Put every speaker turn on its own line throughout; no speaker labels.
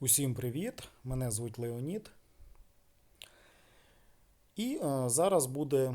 Усім привіт! Мене звуть Леонід. І е, зараз буде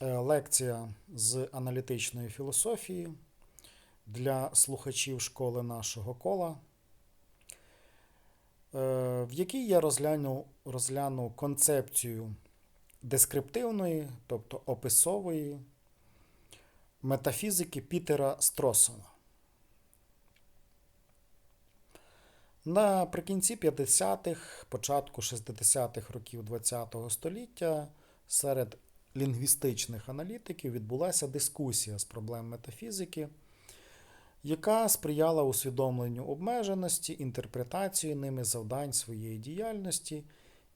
е, лекція з аналітичної філософії для слухачів школи нашого кола, е, в якій я розгляну, розгляну концепцію дескриптивної, тобто описової метафізики Пітера Стросона. Наприкінці 50-х, початку 60-х років ХХ століття серед лінгвістичних аналітиків відбулася дискусія з проблем метафізики, яка сприяла усвідомленню обмеженості, інтерпретації ними завдань своєї діяльності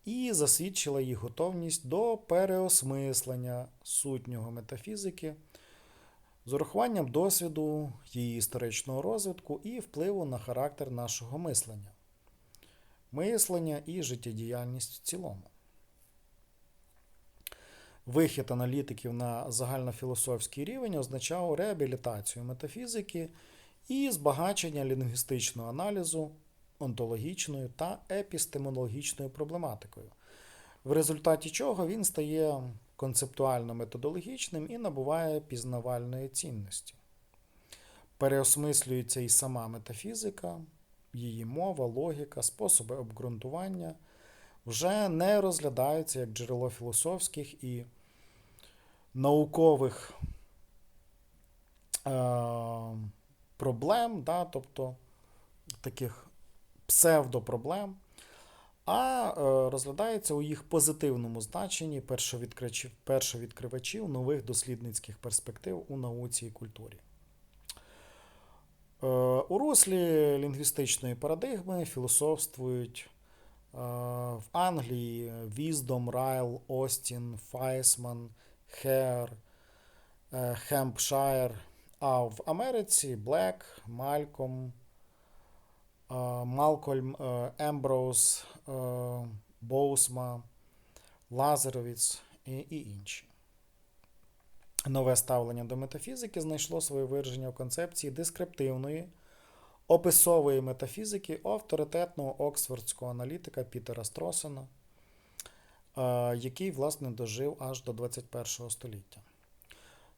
і засвідчила їх готовність до переосмислення сутнього метафізики з урахуванням досвіду її історичного розвитку і впливу на характер нашого мислення, мислення і життєдіяльність в цілому. Вихід аналітиків на загальнофілософський рівень означав реабілітацію метафізики і збагачення лінгвістичного аналізу онтологічною та епістемологічною проблематикою, в результаті чого він стає концептуально-методологічним і набуває пізнавальної цінності. Переосмислюється і сама метафізика, її мова, логіка, способи обґрунтування вже не розглядаються як джерело філософських і наукових е, проблем, да, тобто таких псевдопроблем, а е, розглядається у їх позитивному значенні першовідкривачів, нових дослідницьких перспектив у науці і культурі. Е, у руслі лінгвістичної парадигми філософствують е, в Англії Віздом, Райл, Остін, Файсман, Хер, Хемпшайр, а в Америці Блек, Мальком, Малкольм, Емброуз, Боусма, Лазаровіц і інші. Нове ставлення до метафізики знайшло своє вираження в концепції дескриптивної, описової метафізики авторитетного оксфордського аналітика Пітера Стросена, який, власне, дожив аж до 21 століття.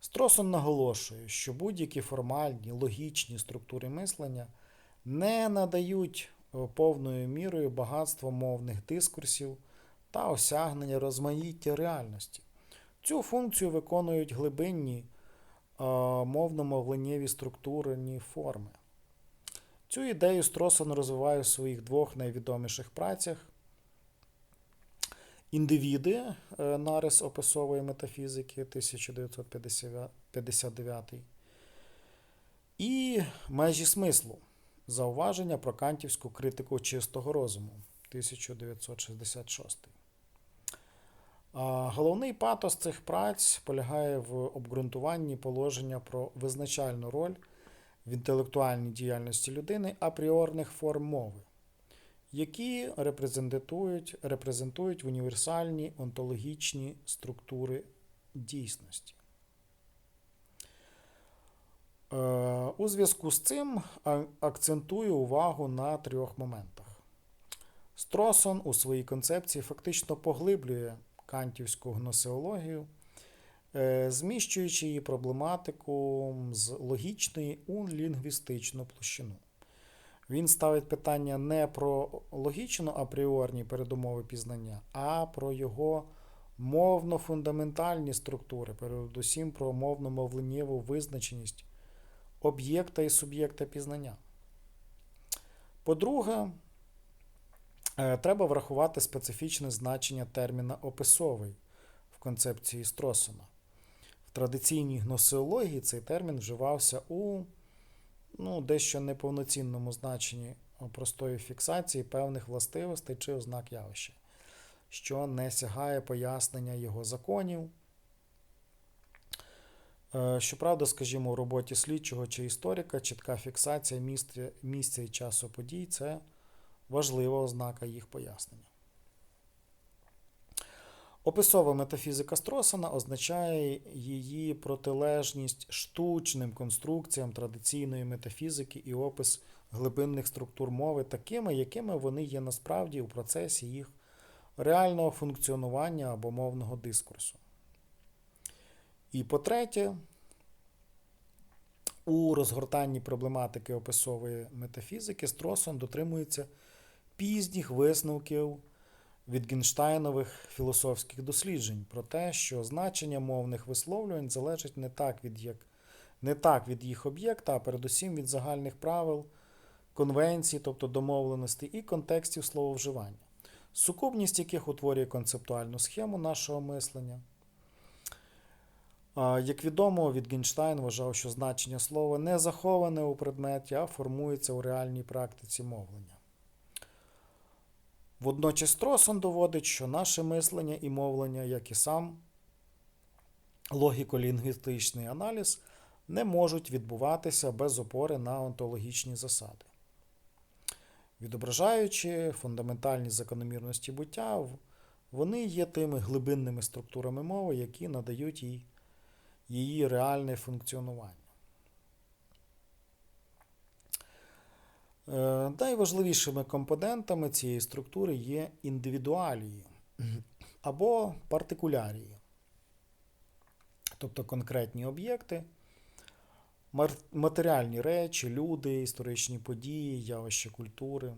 Стросон наголошує, що будь-які формальні, логічні структури мислення не надають повною мірою багатство мовних дискурсів та осягнення розмаїття реальності. Цю функцію виконують глибинні мовно-мовленнєві структурні форми. Цю ідею Стросон розвиває в своїх двох найвідоміших працях. Індивіди нарис описової метафізики 1959 і межі смислу зауваження про кантівську критику чистого розуму 1966. Головний патос цих праць полягає в обґрунтуванні положення про визначальну роль в інтелектуальній діяльності людини апріорних форм мови, які репрезентують, репрезентують універсальні онтологічні структури дійсності. У зв'язку з цим акцентую увагу на трьох моментах. Стросон у своїй концепції фактично поглиблює кантівську гносеологію, зміщуючи її проблематику з логічної у лінгвістичну площину. Він ставить питання не про логічно апріорні передумови пізнання, а про його мовно-фундаментальні структури, передусім про мовно-мовленнєву визначеність об'єкта і суб'єкта пізнання. По-друге, треба врахувати специфічне значення терміна описовий в концепції Стросона. В традиційній гносеології цей термін вживався у ну, дещо неповноцінному значенні простої фіксації певних властивостей чи ознак явища, що не сягає пояснення його законів. Щоправда, скажімо, у роботі слідчого чи історика чітка фіксація місця, місця і часу подій це важлива ознака їх пояснення. Описова метафізика Стросона означає її протилежність штучним конструкціям традиційної метафізики і опис глибинних структур мови такими, якими вони є насправді у процесі їх реального функціонування або мовного дискурсу. І по-третє, у розгортанні проблематики описової метафізики Стросон дотримується пізніх висновків Вітгенштайнових філософських досліджень про те, що значення мовних висловлювань залежить не так від, як, не так від їх об'єкта, а передусім від загальних правил, конвенцій, тобто домовленостей і контекстів слововживання, сукупність яких утворює концептуальну схему нашого мислення. Як відомо, Вітгенштайн вважав, що значення слова не заховане у предметі, а формується у реальній практиці мовлення. Водночас Тросон доводить, що наше мислення і мовлення, як і сам логіко-лінгвістичний аналіз, не можуть відбуватися без опори на онтологічні засади. Відображаючи фундаментальні закономірності буття, вони є тими глибинними структурами мови, які надають їй її реальне функціонування. Е, найважливішими компонентами цієї структури є індивідуалії або партикулярії, тобто конкретні об'єкти, матеріальні речі, люди, історичні події, явища культури.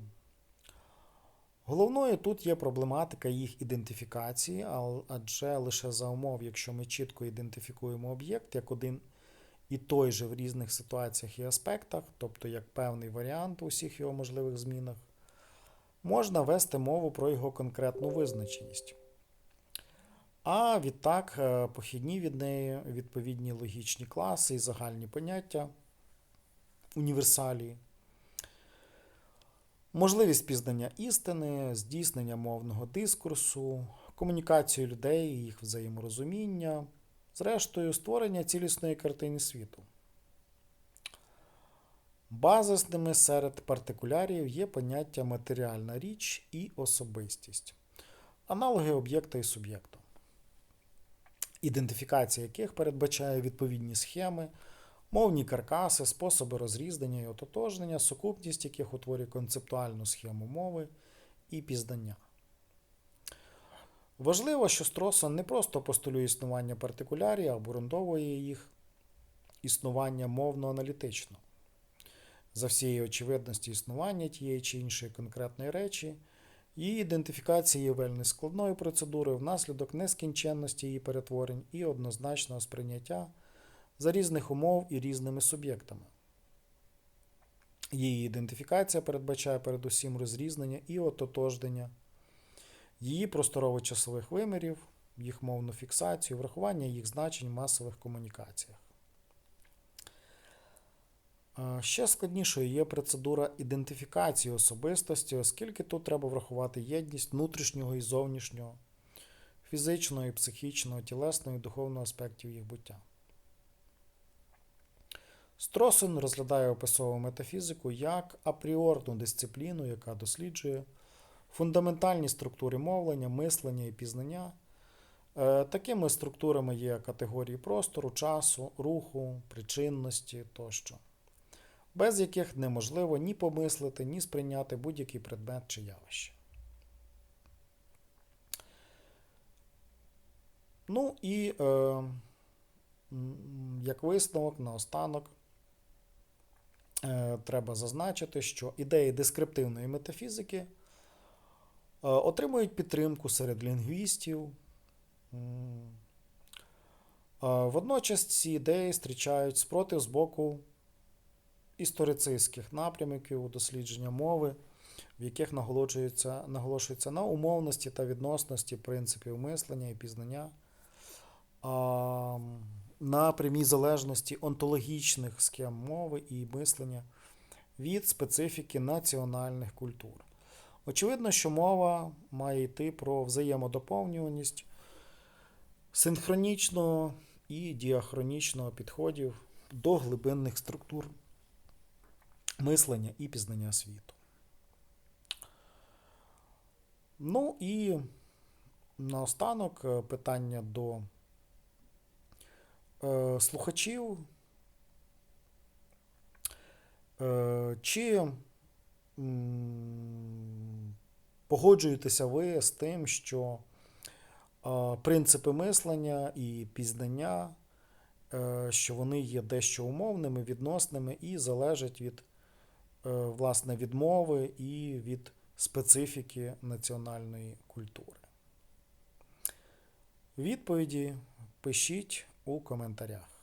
Головною тут є проблематика їх ідентифікації, адже лише за умов, якщо ми чітко ідентифікуємо об'єкт як один і той же в різних ситуаціях і аспектах, тобто як певний варіант у всіх його можливих змінах, можна вести мову про його конкретну визначеність. А відтак, е, похідні від неї відповідні логічні класи і загальні поняття універсалії. Можливість пізнання істини, здійснення мовного дискурсу, комунікацію людей, їх взаєморозуміння, зрештою, створення цілісної картини світу. Базисними серед партикулярів є поняття матеріальна річ і особистість, аналоги об'єкта і суб'єкту, ідентифікація яких передбачає відповідні схеми мовні каркаси, способи розрізнення і ототожнення, сукупність яких утворює концептуальну схему мови і пізнання. Важливо, що Стросон не просто постулює існування партикулярів, а обґрунтовує їх існування мовно-аналітично. За всієї очевидності існування тієї чи іншої конкретної речі, її ідентифікація є вельми складною процедурою внаслідок нескінченності її перетворень і однозначного сприйняття за різних умов і різними суб'єктами. Її ідентифікація передбачає передусім розрізнення і ототожнення, її просторово-часових вимірів, їх мовну фіксацію, врахування їх значень в масових комунікаціях. Ще складнішою є процедура ідентифікації особистості, оскільки тут треба врахувати єдність внутрішнього і зовнішнього, фізичного і психічного, тілесного і духовного аспектів їх буття. Стросен розглядає описову метафізику як апріорну дисципліну, яка досліджує фундаментальні структури мовлення, мислення і пізнання. Е, такими структурами є категорії простору, часу, руху, причинності тощо, без яких неможливо ні помислити, ні сприйняти будь-який предмет чи явище. Ну і е, як висновок наостанок. Е, треба зазначити, що ідеї дескриптивної метафізики е, отримують підтримку серед лінгвістів. Е, водночас ці ідеї зустрічають спротив з боку історицистських напрямків у дослідження мови, в яких наголошується, наголошується на умовності та відносності принципів мислення і пізнання на прямій залежності онтологічних схем мови і мислення від специфіки національних культур. Очевидно, що мова має йти про взаємодоповнюваність синхронічного і діахронічного підходів до глибинних структур мислення і пізнання світу. Ну і наостанок е, питання до Е, слухачів. Е, Чи погоджуєтеся ви з тим, що е, принципи мислення і пізнання, що вони є дещо умовними, відносними і залежать від е, власне відмови і від специфіки національної культури? Відповіді пишіть у коментарях.